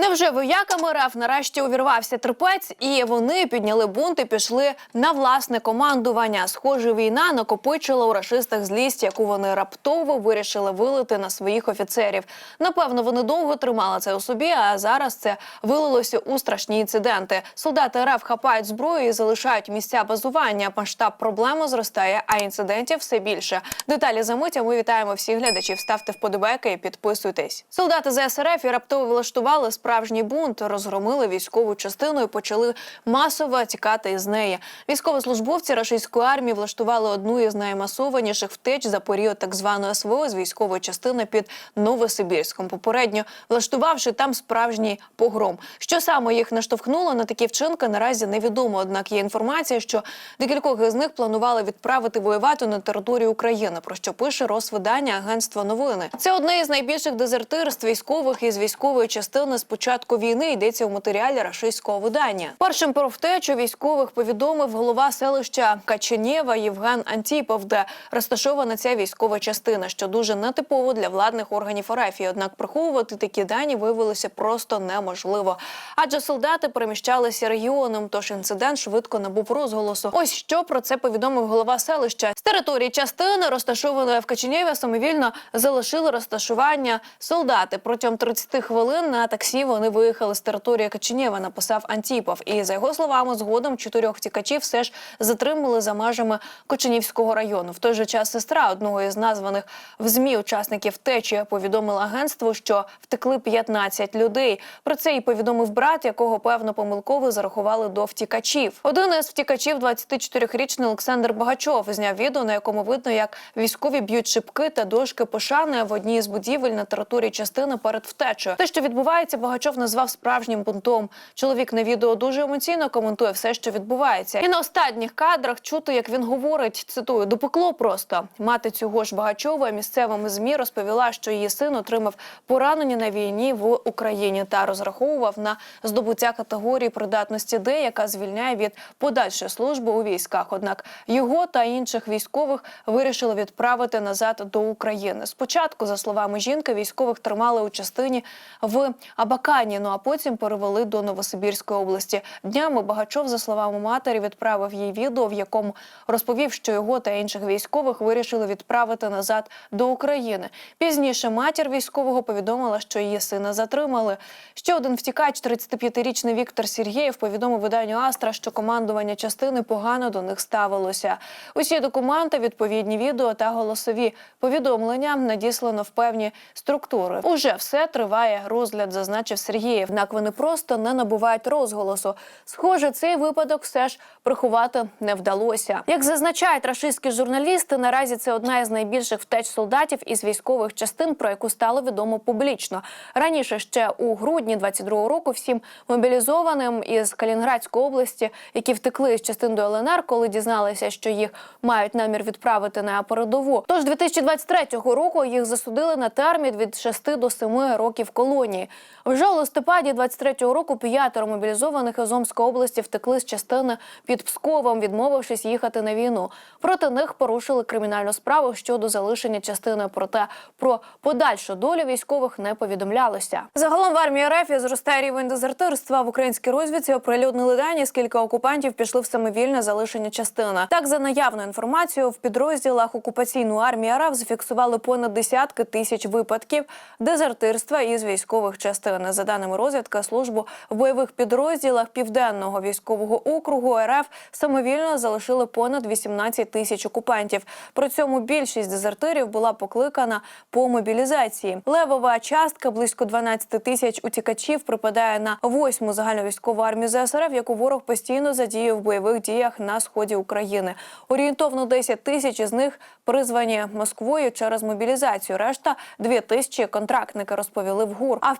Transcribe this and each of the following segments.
Невже вояками РФ нарешті увірвався терпець, і вони підняли бунт і пішли на власне командування. Схоже, війна накопичила у рашистах злість, яку вони раптово вирішили вилити на своїх офіцерів. Напевно, вони довго тримали це у собі, а зараз це вилилося у страшні інциденти. Солдати РФ хапають зброю і залишають місця базування. Масштаб проблеми зростає, а інцидентів все більше. Деталі за миття ми вітаємо всіх глядачів. Ставте вподобайки і підписуйтесь. Солдати ЗСРФ і раптово влаштували справжній бунт, розгромили військову частину і почали масово тікати із неї. Військовослужбовці рашистської армії влаштували одну із наймасованіших втеч за період так званої СВО з військової частини під Новосибірськом. Попередньо влаштувавши там справжній погром. Що саме їх наштовхнуло на такі вчинки, наразі невідомо. Однак є інформація, що декількох із них планували відправити воювати на територію України. Про що пише розвидання агентства новини. Це одне із найбільших дезертирств військових із військової частини з початку війни. Йдеться у матеріалі рашистського видання. Першим про втечу військових повідомив голова селища Каченєва Євген Антіпов, де розташована ця військова частина, що дуже нетипово для владних органів РФ. Однак приховувати такі дані виявилося просто неможливо. Адже солдати переміщалися регіоном, тож інцидент швидко набув розголосу. Ось що про це повідомив голова селища. З території частини, розташованої в Каченєві, самовільно залишили розташування солдати. Протягом 30 хвилин на таксі вони виїхали з території Каченєва, написав Антіпов. І за його словами, згодом чотирьох втікачів все ж затримали за межами Коченівського району. В той же час сестра одного із названих в змі учасників втечі повідомила агентству, що втекли 15 людей. Про це і повідомив брат, якого певно помилково зарахували до втікачів. Один із втікачів, 24-річний Олександр Багачов, зняв відео, на якому видно, як військові б'ють шибки та дошки пошани в одній з будівель на території частини перед втечею. Те, що відбувається, Багачов назвав справжнім бунтом. Чоловік на відео дуже емоційно коментує все, що відбувається. І на останніх кадрах чути, як він говорить, цитую, допекло просто. Мати цього ж Багачова місцевими змі розповіла, що її син отримав поранення на війні в Україні та розраховував на здобуття категорії придатності Д, яка звільняє від подальшої служби у військах. Однак його та інших військових вирішили відправити назад до України. Спочатку, за словами жінки, військових тримали у частині в Абакані, ну а потім перевели до Новосибірської області. Днями Багачов, за словами матері, відправив їй відео, в якому розповів, що його та інших військових вирішили відправити назад до України. Пізніше матір військового повідомила, що її сина затримали. Ще один втікач, 35-річний Віктор Сергєєв, повідомив виданню Астра, що командування частини погано до них ставилося. Усі документи, відповідні відео та голосові повідомлення надіслано в певні структури. Уже все триває розгляд, зазначив Сергієв. Однак вони просто не набувають розголосу. Схоже, цей випадок все ж приховати не вдалося. Як зазначають рашистські журналісти, наразі це одна із найбільших втеч солдатів із військових частин, про яку стало відомо публічно. Раніше ще у грудні 22-го року всім мобілізованим із Калінградської області, які втекли з частин до ЛНР, коли дізналися, що їх мають намір відправити на передову. Тож 2023 року їх засудили на термін від 6 до 7 років колонії. Вже у листопаді 23-го року п'ятеро мобілізованих із Омської області втекли з частини під Псковом, відмовившись їхати на війну. Проти них порушили кримінальну справу щодо залишення частини. Проте про подальшу долю військових не повідомлялося. Загалом в армії РФ зростає рівень дезертирства. В українській розвідці оприлюднили дані, скільки окупантів пішли в самовільне залишення частини. Так, за наявною інформацією, в підрозділах окупаційної армії РФ зафіксували понад десятки тисяч випадків дезертирства із військових частин. За даними розвідки, службу в бойових підрозділах південного військового округу РФ самовільно залишили понад 18 тисяч окупантів. При цьому більшість дезертирів була покликана по мобілізації. Левова частка близько 12 тисяч утікачів припадає на восьму загальновійськову армію ЗСРФ, яку ворог постійно задіяв в бойових діях на сході України. Орієнтовно 10 тисяч із них призвані Москвою через мобілізацію. Решта 2 тисячі контрактники розповіли в ГУР. А в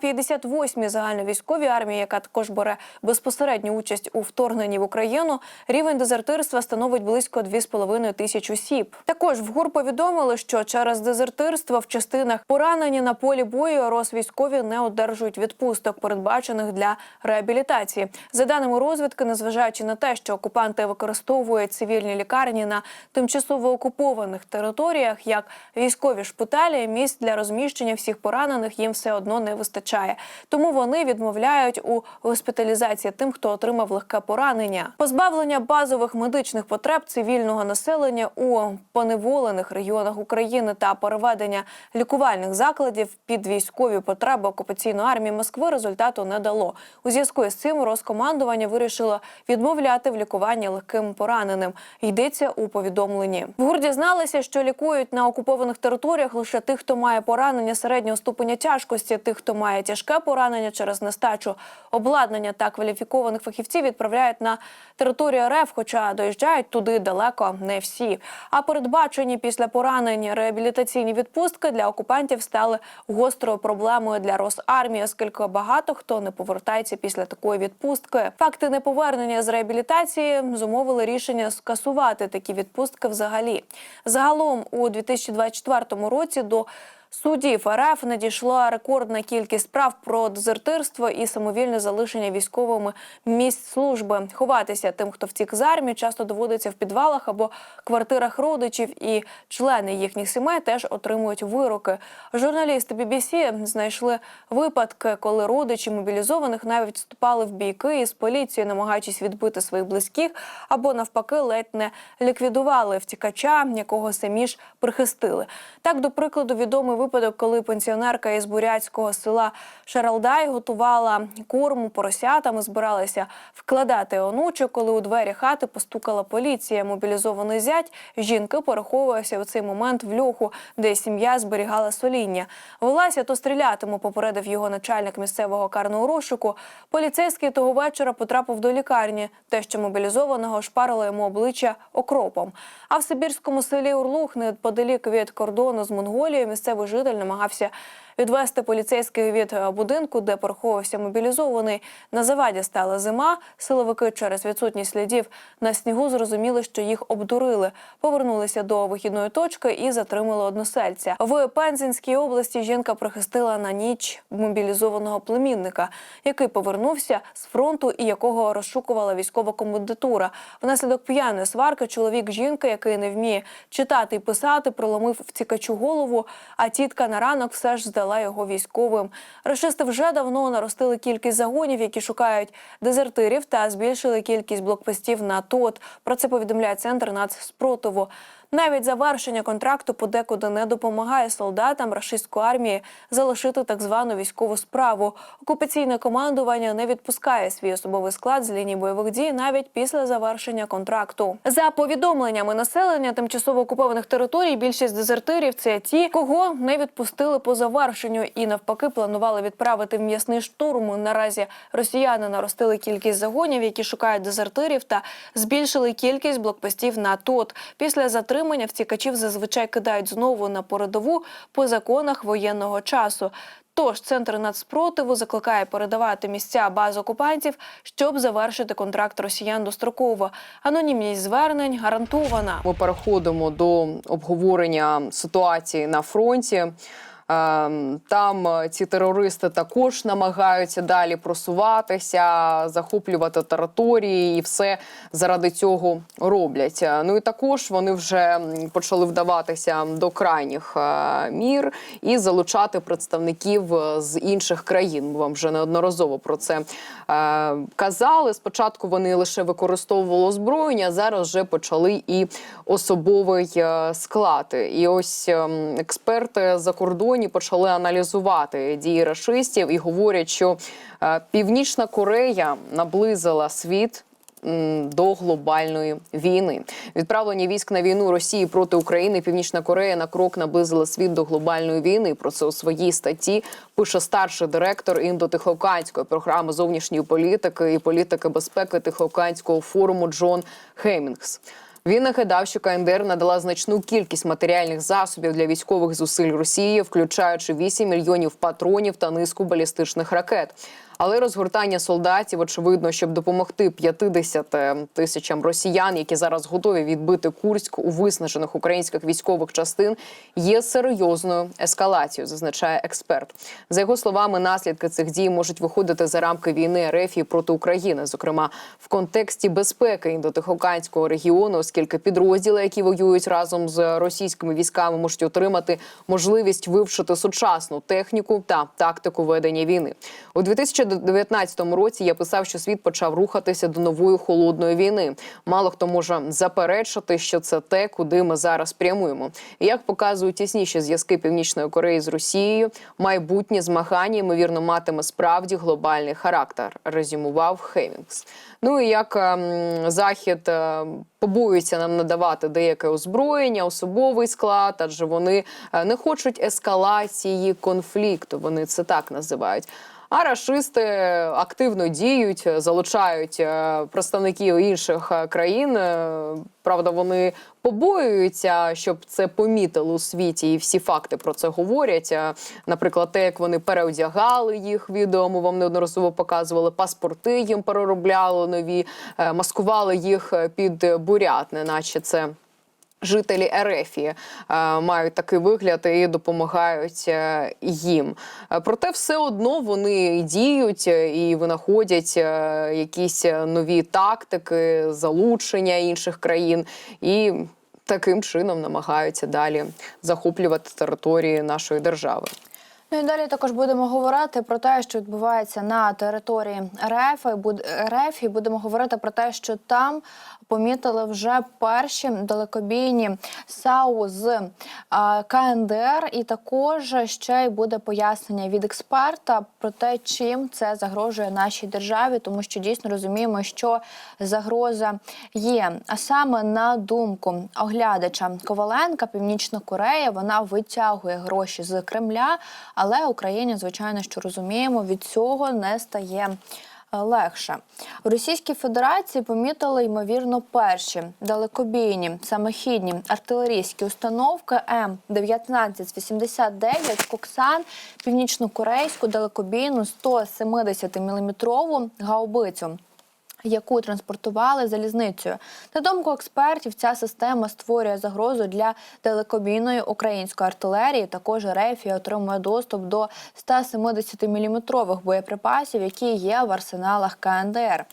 58-й загальновійськовій армії, яка також бере безпосередню участь у вторгненні в Україну, рівень дезертирства становить близько 2,5 тисяч осіб. Також в ГУР повідомили, що через дезертирство в частинах поранені на полі бою розвійськові не одержують відпусток, передбачених для реабілітації. За даними розвідки, незважаючи на те, що окупанти використовують цивільні лікарні на тимчасово окупованих територіях, як військові шпиталі, місць для розміщення всіх поранених їм все одно не вистачає. Тому вони відмовляють у госпіталізації тим, хто отримав легке поранення. Позбавлення базових медичних потреб цивільного населення у поневолених регіонах України та переведення лікувальних закладів під військові потреби окупаційної армії Москви результату не дало. У зв'язку з цим розкомандування вирішило відмовляти в лікуванні легким пораненим. Йдеться у повідомленні. В ГУР дізналися, що лікують на окупованих територіях лише тих, хто має поранення середнього ступеня тяжкості, тих, хто має тяжке поранення через нестачу обладнання та кваліфікованих фахівців відправляють на територію РФ, хоча доїжджають туди далеко не всі. А передбачені після поранень реабілітаційні відпустки для окупантів стали гострою проблемою для Росармії, оскільки багато хто не повертається після такої відпустки. Факти неповернення з реабілітації зумовили рішення скасувати такі відпустки взагалі. Загалом у 2024 році до Суддів РФ надійшла рекордна кількість справ про дезертирство і самовільне залишення військовими місць служби. Ховатися тим, хто втік з армії, часто доводиться в підвалах або квартирах родичів, і члени їхніх сімей теж отримують вироки. Журналісти BBC знайшли випадки, коли родичі мобілізованих навіть вступали в бійки із поліцією, намагаючись відбити своїх близьких, або навпаки, ледь не ліквідували втікача, якого самі ж прихистили. Так, до прикладу, відомий випадок, коли пенсіонерка із бурятського села Шаралдай готувала корму поросятами, збиралася вкладати онучок, коли у двері хати постукала поліція. Мобілізований зять жінки пораховувався у цей момент в льоху, де сім'я зберігала соління. Велася, то стрілятиму, попередив його начальник місцевого карного розшуку. Поліцейський того вечора потрапив до лікарні. Те, що мобілізованого шпарило йому обличчя окропом. А в сибірському селі Урлух, неподалік від кордону з Монголією, місцевий житель намагався відвести поліцейських від е, будинку, де пораховувався мобілізований. На заваді стала зима. Силовики через відсутність слідів на снігу зрозуміли, що їх обдурили. Повернулися до вихідної точки і затримали односельця. В Пензенській області жінка прихистила на ніч мобілізованого племінника, який повернувся з фронту і якого розшукувала військова комендатура. Внаслідок п'яної сварки чоловік жінки, який не вміє читати і писати, проломив втікачу голову. А тітка на ранок все ж здала його військовим. Рашисти вже давно наростили кількість загонів, які шукають дезертирів, та збільшили кількість блокпостів на ТОТ. Про це повідомляє центр нацспротиву. Навіть завершення контракту подекуди не допомагає солдатам рашистської армії залишити так звану військову справу. Окупаційне командування не відпускає свій особовий склад з лінії бойових дій навіть після завершення контракту. За повідомленнями населення тимчасово окупованих територій, більшість дезертирів це ті, кого не відпустили по завершенню, і навпаки планували відправити в м'ясний штурм. Наразі росіяни наростили кількість загонів, які шукають дезертирів, та збільшили кількість блокпостів на ТОТ. Після затримання втікачів зазвичай кидають знову на передову по законах воєнного часу. Тож центр нацспротиву закликає передавати місця баз окупантів, щоб завершити контракт росіян достроково. Анонімність звернень гарантована. Ми переходимо до обговорення ситуації на фронті. Ем, Там е, ці терористи також намагаються далі просуватися, захоплювати території, і все заради цього роблять. Е, Ну і також вони вже почали вдаватися до крайніх е, мір і залучати представників з інших країн. Ми вам вже неодноразово про це казали. Спочатку вони лише використовували озброєння, зараз вже почали і особовий склад. І ось ем, експерти за кордоні почали аналізувати дії рашистів і говорять, що е, Північна Корея наблизила світ. До глобальної війни відправлення військ на війну Росії проти України Північна Корея на крок наблизила світ до глобальної війни. Про це у своїй статті пише старший директор індотихоокеанської програми зовнішньої політики і політики безпеки Тихоокеанського форуму Джон Хемінгс. Він нагадав, що КНДР надала значну кількість матеріальних засобів для військових зусиль Росії, включаючи 8 мільйонів патронів та низку балістичних ракет. Але розгортання солдатів, очевидно, щоб допомогти 50 тисячам росіян, які зараз готові відбити Курськ у виснажених українських військових частин, є серйозною ескалацією, зазначає експерт. За його словами, наслідки цих дій можуть виходити за рамки війни РФ і проти України, зокрема в контексті безпеки індотихоканського регіону, оскільки підрозділи, які воюють разом з російськими військами, можуть отримати можливість вивчити сучасну техніку та тактику ведення війни. У 2019 році я писав, що світ почав рухатися до нової холодної війни. Мало хто може заперечити, що це те, куди ми зараз прямуємо. І як показують тісніші зв'язки Північної Кореї з Росією, майбутнє змагання ймовірно матиме справді глобальний характер. Резюмував Хемінгс. Ну і як ем, захід е, побоюється нам надавати деяке озброєння, особовий склад, адже вони е, не хочуть ескалації конфлікту. Вони це так називають. А рашисти активно діють, залучають е, представників інших е, країн. Е, Правда, вони побоюються, щоб це помітили у світі, і всі факти про це говорять. Наприклад, те, як вони переодягали їх, відео ми вам неодноразово показували. Паспорти їм переробляли нові, маскували їх під бурят, неначе це. Жителі Ерефії е, мають такий вигляд і допомагають е, їм. Е, Проте все одно вони діють і винаходять якісь нові тактики, залучення інших країн і таким чином намагаються далі захоплювати території нашої держави. Ну і далі також будемо говорити про те, що відбувається на території РФ. РФ і будемо говорити про те, що там помітили вже перші далекобійні САУ з КНДР, і також ще й буде пояснення від експерта про те, чим це загрожує нашій державі, тому що дійсно розуміємо, що загроза є. А саме на думку оглядача Коваленка, Північна Корея вона витягує гроші з Кремля, але Україні, звичайно, що розуміємо, від цього не стає. Е, Легше. В Російській Федерації помітили ймовірно перші далекобійні самохідні артилерійські установки М 1989 Коксан, північно-корейську далекобійну 170 мм гаубицю яку транспортували залізницею. На думку експертів, ця система створює загрозу для далекобійної української артилерії. Також Рефія отримує доступ до 170-мм боєприпасів, які є в арсеналах КНДР.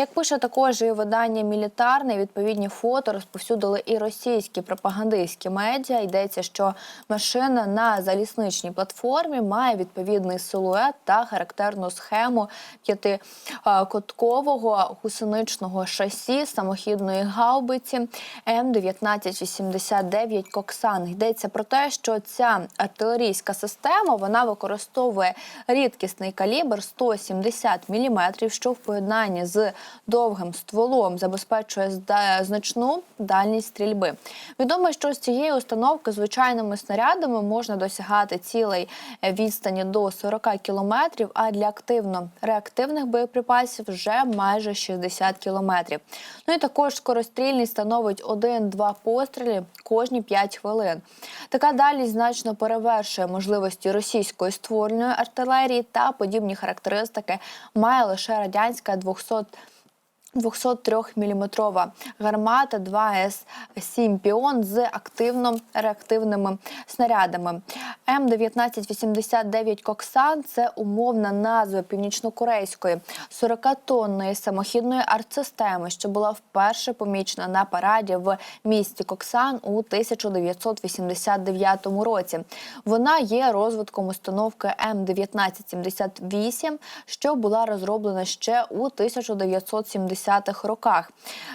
Як пише також і видання мілітарне, відповідні фото розповсюдили і російські пропагандистські медіа. Йдеться, що машина на залізничній платформі має відповідний силует та характерну схему п'ятикоткового гусеничного шасі самохідної гаубиці М1989 Коксан. Йдеться про те, що ця артилерійська система вона використовує рідкісний калібр 170 мм, що в поєднанні з довгим стволом забезпечує значну дальність стрільби. Відомо, що з цієї установки звичайними снарядами можна досягати цілей е, відстані до 40 кілометрів, а для активно-реактивних боєприпасів вже майже 60 кілометрів. Ну і також скорострільність становить 1-2 постріли кожні 5 хвилин. Така дальність значно перевершує можливості російської ствольної артилерії та подібні характеристики має лише радянська 200 203-мм гармата 2С-7 «Піон» з активно-реактивними снарядами. М1989 «Коксан» – це умовна назва північнокорейської 40-тонної самохідної артсистеми, що була вперше помічена на параді в місті Коксан у 1989 році. Вона є розвитком установки М1978, що була розроблена ще у 1970-х роках.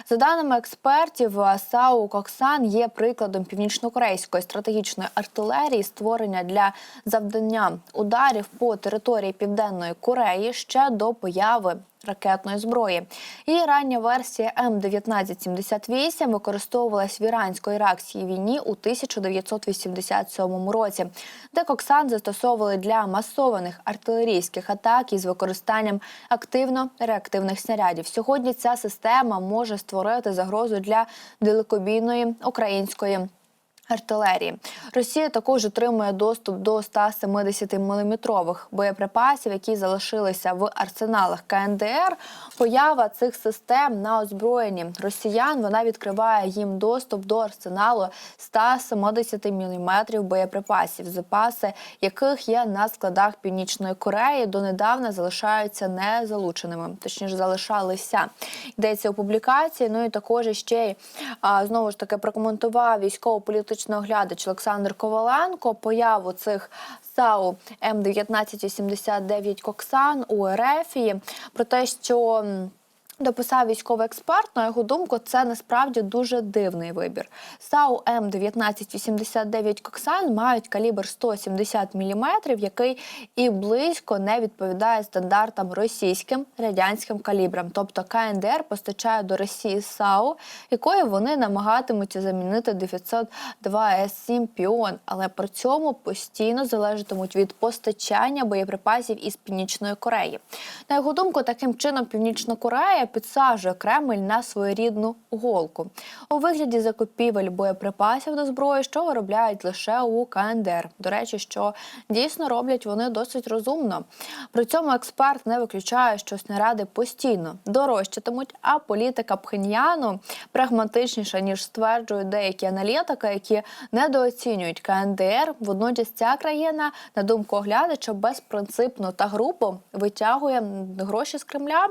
За даними експертів, САУ Коксан є прикладом північнокорейської стратегічної артилерії, створення для завдання ударів по території Південної Кореї ще до появи ракетної зброї. Її рання версія М1978 використовувалась в ірансько-іракській війні у 1987 році, де Коксан застосовували для масованих артилерійських атак із використанням активно-реактивних снарядів. Сьогодні ця система може створити загрозу для далекобійної української Артилерії Росія також отримує доступ до 170-мм боєприпасів, які залишилися в арсеналах КНДР. Поява цих систем на озброєнні росіян вона відкриває їм доступ до арсеналу 170-мм боєприпасів, запаси яких є на складах Північної Кореї донедавна залишаються незалученими, точніше залишалися. Йдеться у публікації. Ну і також ще й знову ж таки прокоментував військово-політичний оглядач Олександр Коваленко появу цих САУ М1979 Коксан у Ерефії про те, що. М, Дописав військовий експерт, на його думку, це насправді дуже дивний вибір. САУ М1989 Коксан мають калібр 170 мм, який і близько не відповідає стандартам російським радянським калібрам. Тобто КНДР постачає до Росії САУ, якої вони намагатимуться замінити 902 С7 Піон, але при цьому постійно залежатимуть від постачання боєприпасів із Північної Кореї. На його думку, таким чином Північна Корея підсаджує Кремль на своєрідну голку у вигляді закупівель боєприпасів до зброї, що виробляють лише у КНДР. До речі, що дійсно роблять вони досить розумно. При цьому експерт не виключає, що снаряди постійно дорожчатимуть, а політика Пхеньяну прагматичніша ніж стверджують деякі аналітики, які недооцінюють КНДР. Водночас ця країна, на думку оглядача, безпринципно та групо витягує гроші з Кремля.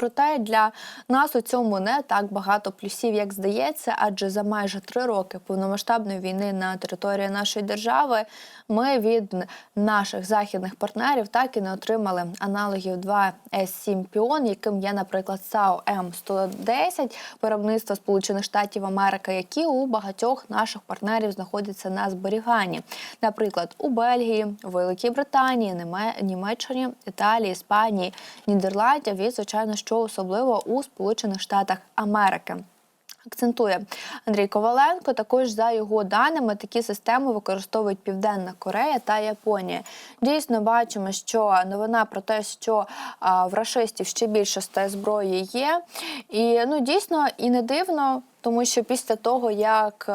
Проте для нас у цьому не так багато плюсів, як здається, адже за майже три роки повномасштабної війни на території нашої держави ми від наших західних партнерів так і не отримали аналогів 2 С7 Піон, яким є, наприклад, САУ М110 виробництва Сполучених Штатів Америки, які у багатьох наших партнерів знаходяться на зберіганні, наприклад, у Бельгії, Великій Британії, Німеччині, Італії, Іспанії, Нідерландів і, звичайно, що особливо у Сполучених Штатах Америки. Акцентує Андрій Коваленко. Також за його даними такі системи використовують Південна Корея та Японія. Дійсно, бачимо, що новина про те, що а, в рашистів ще більше стає зброї є. І ну дійсно і не дивно, тому що після того, як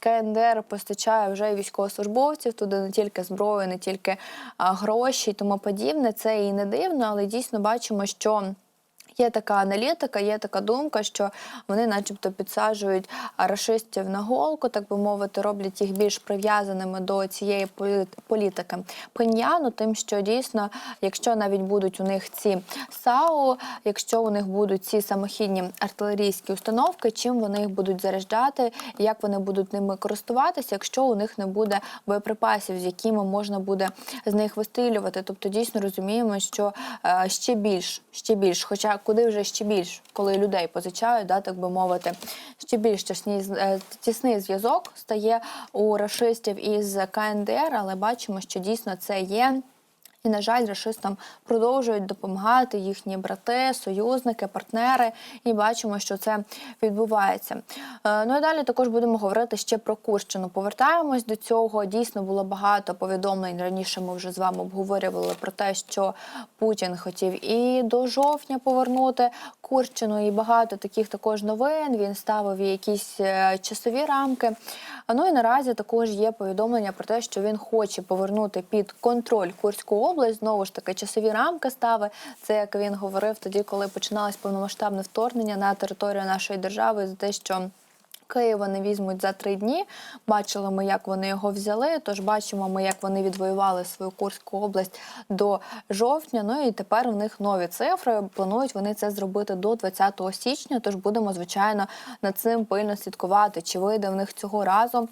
КНДР постачає вже військовослужбовців, туди не тільки зброю, не тільки а, гроші і тому подібне, це і не дивно, але дійсно бачимо, що. Є така аналітика, є така думка, що вони, начебто, підсаджують рашистів на голку, так би мовити, роблять їх більш прив'язаними до цієї політики Пеньяну, тим, що дійсно, якщо навіть будуть у них ці САУ, якщо у них будуть ці самохідні артилерійські установки, чим вони їх будуть заряджати, як вони будуть ними користуватися, якщо у них не буде боєприпасів, з якими можна буде з них вистрілювати. Тобто дійсно розуміємо, що е, ще більш, ще більш, хоча куди вже ще більш, коли людей позичають, да, так би мовити, ще більш тісний, е, тісний зв'язок стає у рашистів із КНДР, але бачимо, що дійсно це є. І, на жаль, рашистам продовжують допомагати їхні брати, союзники, партнери. І бачимо, що це відбувається. Е, Ну і далі також будемо говорити ще про Курщину. Повертаємось до цього. Дійсно було багато повідомлень. Раніше ми вже з вами обговорювали про те, що Путін хотів і до жовтня повернути Курщину, і багато таких також новин. Він ставив якісь е, часові рамки. Ну і наразі також є повідомлення про те, що він хоче повернути під контроль Курську область. Знову ж таки, часові рамки стави. Це як він говорив тоді, коли починалось повномасштабне вторгнення на територію нашої держави, за те, що Київ вони візьмуть за три дні. Бачили ми, як вони його взяли. Тож бачимо ми, як вони відвоювали свою Курську область до жовтня. Ну і тепер у них нові цифри. Планують вони це зробити до 20 січня. Тож будемо звичайно над цим пильно слідкувати, чи вийде в них цього разу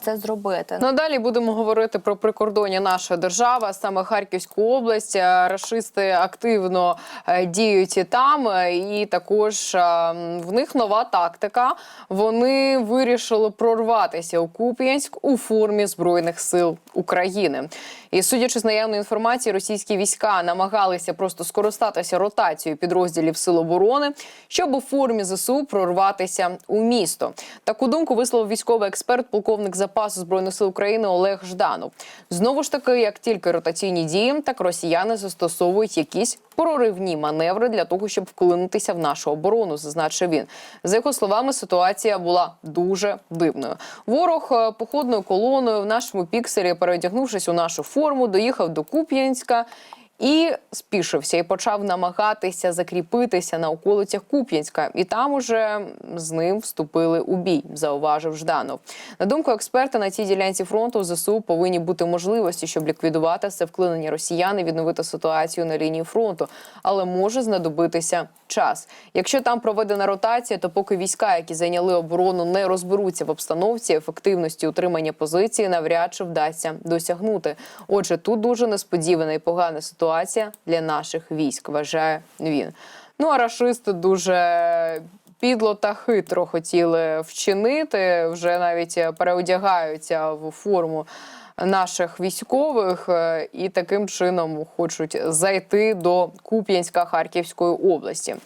це зробити. Ну, далі будемо говорити про прикордоння нашої держави, саме Харківську область. Е, Рашисти активно е, діють і там, е, і також е, в них нова тактика. Вони вирішили прорватися у Куп'янськ у формі збройних сил України. І судячи з наявної інформації, російські війська намагалися просто скористатися ротацією підрозділів сил оборони, щоб у формі ЗСУ прорватися у місто. Таку думку висловив військовий експерт, полковник запасу збройних сил України Олег Жданов. Знову ж таки, як тільки ротаційні дії, так росіяни застосовують якісь проривні маневри для того, щоб вклинутися в нашу оборону, зазначив він. За його словами, ситуація була дуже дивною. Ворог е, походною колоною в нашому пікселі, переодягнувшись у нашу форму, доїхав до Куп'янська. І спішився і почав намагатися закріпитися на околицях Куп'янська, і там уже з ним вступили у бій, зауважив Жданов. На думку експерта, на цій ділянці фронту ЗСУ повинні бути можливості, щоб ліквідувати все вклинення росіян і відновити ситуацію на лінії фронту, але може знадобитися час. Якщо там проведена ротація, то поки війська, які зайняли оборону, не розберуться в обстановці, ефективності утримання позиції навряд чи вдасться досягнути. Отже, тут дуже несподівана і погана ситуація для наших військ, вважає він. Ну а рашисти дуже. Підло та хитро хотіли вчинити, вже навіть переодягаються в форму наших військових е, і таким чином хочуть зайти до Куп'янська Харківської області.